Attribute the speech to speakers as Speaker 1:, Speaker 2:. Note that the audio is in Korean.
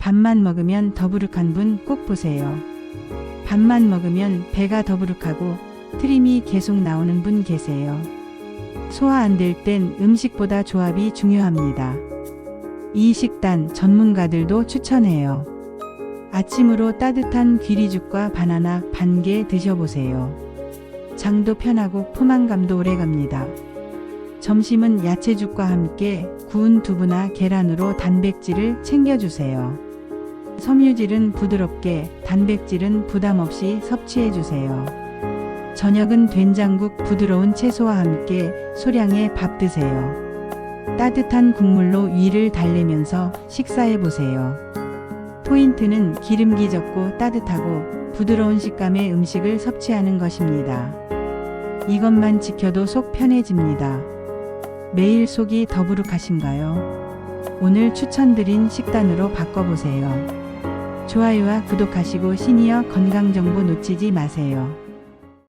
Speaker 1: 밥만 먹으면 더부룩한 분 꼭 보세요. 밥만 먹으면 배가 더부룩하고 트림이 계속 나오는 분 계세요. 소화 안 될 땐 음식보다 조합이 중요합니다. 이 식단 전문가들도 추천해요. 아침으로 따뜻한 귀리죽과 바나나 반 개 드셔보세요. 장도 편하고 포만감도 오래 갑니다. 점심은 야채죽과 함께 구운 두부나 계란으로 단백질을 챙겨주세요. 섬유질은 부드럽게, 단백질은 부담 없이 섭취해 주세요. 저녁은 된장국 부드러운 채소와 함께 소량의 밥 드세요. 따뜻한 국물로 위를 달래면서 식사해 보세요. 포인트는 기름기 적고 따뜻하고 부드러운 식감의 음식을 섭취하는 것입니다. 이것만 지켜도 속 편해집니다. 매일 속이 더부룩하신가요? 오늘 추천드린 식단으로 바꿔보세요. 좋아요와 구독하시고 시니어 건강정보 놓치지 마세요.